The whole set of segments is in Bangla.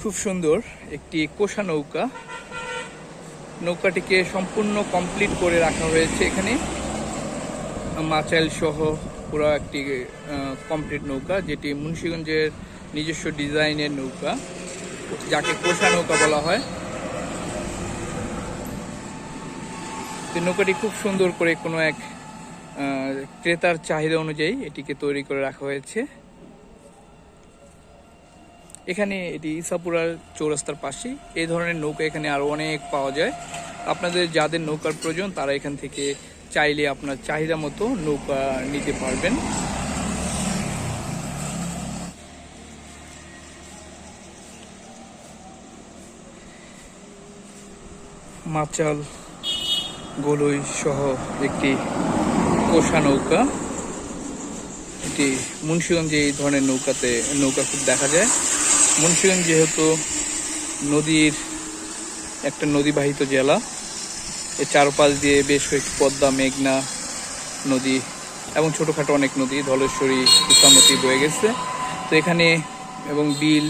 খুব সুন্দর একটি কোষা নৌকা। নৌকাটিকে সম্পূর্ণ কমপ্লিট করে রাখা হয়েছে এখানে। মাচাইল সহ পুরো একটি কমপ্লিট নৌকা, যেটি মুন্সীগঞ্জের নিজস্ব ডিজাইনের নৌকা, যাকে কোষা নৌকা বলা হয়। নৌকাটি খুব সুন্দর করে কোনো এক ক্রেতার চাহিদা অনুযায়ী এটিকে তৈরি করে রাখা হয়েছে। এখানে এটি ইসাপুরার চৌরাস্তার পাশেই। এই ধরনের নৌকা এখানে আরও অনেক পাওয়া যায়। আপনাদের যাদের নৌকার প্রয়োজন, তারা এখান থেকে চাইলে আপনার চাহিদা মতো নৌকা নিতে পারবেন। মাচাল, গোলই সহ একটি কোষা নৌকা। এটি মুন্সিগঞ্জে এই ধরনের নৌকাতে, নৌকা খুব দেখা যায়। মুন্সিগঞ্জ যেহেতু নদীর একটা নদীবাহিত জেলা এর চারপাশ দিয়ে বেশ কয়েকটি পদ্মা, মেঘনা নদী এবং ছোটোখাটো অনেক নদী, ধলেশ্বরী, ইসামতি বয়ে গেছে। তো এখানে এবং বিল,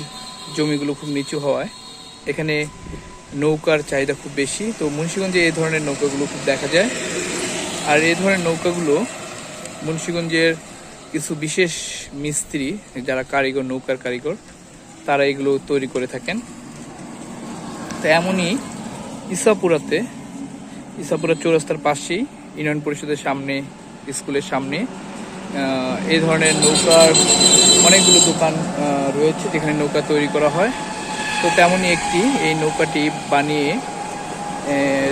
জমিগুলো খুব নিচু হওয়ায় এখানে নৌকার চাহিদা খুব বেশি। তো মুন্সিগঞ্জে এই ধরনের নৌকাগুলো খুব দেখা যায়। আর এই ধরনের নৌকাগুলো মুন্সিগঞ্জের কিছু বিশেষ মিস্ত্রি, যারা কারিগর, নৌকার কারিগর তারা এগুলো তৈরি করে থাকেন। তো এমনই ইসাপুরাতে, ইসাপুরা চৌরাস্তার পাশেই, ইউনিয়ন পরিষদের সামনে, স্কুলের সামনে এই ধরনের নৌকার অনেকগুলো দোকান রয়েছে যেখানে নৌকা তৈরি করা হয়। তো তেমনই একটি এই নৌকাটি বানিয়ে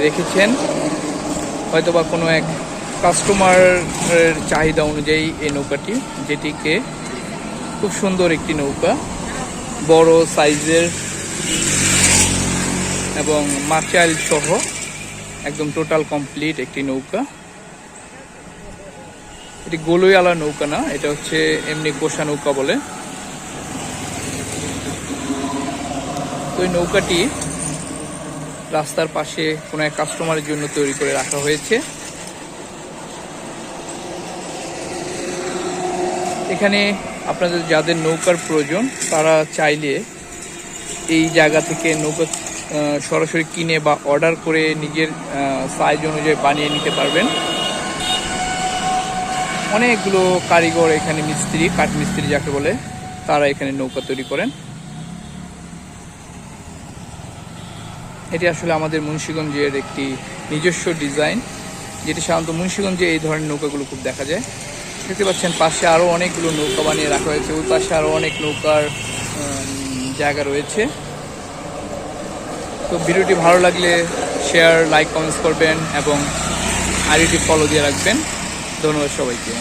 রেখেছেন হয়তোবা কোনো এক কাস্টমারের চাহিদা অনুযায়ী এই নৌকাটি, যেটিকে খুব সুন্দর একটি নৌকা। বড় সাইজের এবং মাচাইল সহ একদম টোটাল কমপ্লিট একটি নৌকা। এটি গোলইয়ালা নৌকা না, এটা হচ্ছে এমনি কোষা নৌকা বলে। তো এই নৌকাটি রাস্তার পাশে কোনো এক কাস্টমারের জন্য তৈরি করে রাখা হয়েছে। এখানে আপনাদের যাদের নৌকার প্রয়োজন, তারা চাইলে এই জায়গা থেকে নৌকা সরাসরি কিনে বা অর্ডার করে নিজের সাইজ অনুযায়ী বানিয়ে নিতে পারবেন। অনেকগুলো কারিগর এখানে মিস্ত্রি, কাঠ মিস্ত্রি যাকে বলে, তারা এখানে নৌকা তৈরি করেন। এটি আসলে আমাদের মুন্সিগঞ্জের একটি নিজস্ব ডিজাইন, যেটি সাধারণত মুন্সিগঞ্জে এই ধরনের নৌকাগুলো খুব দেখা যায়। দেখতে পাচ্ছেন, পাশে আরও অনেকগুলো নৌকা বানিয়ে রাখা হয়েছে। ওই পাশে আরও অনেক নৌকার জায়গা রয়েছে। তো ভিডিওটি ভালো লাগলে শেয়ার লাইক কমেন্টস করবেন এবং আইডিটি ফলো দিয়ে রাখবেন। ধন্যবাদ সবাইকে।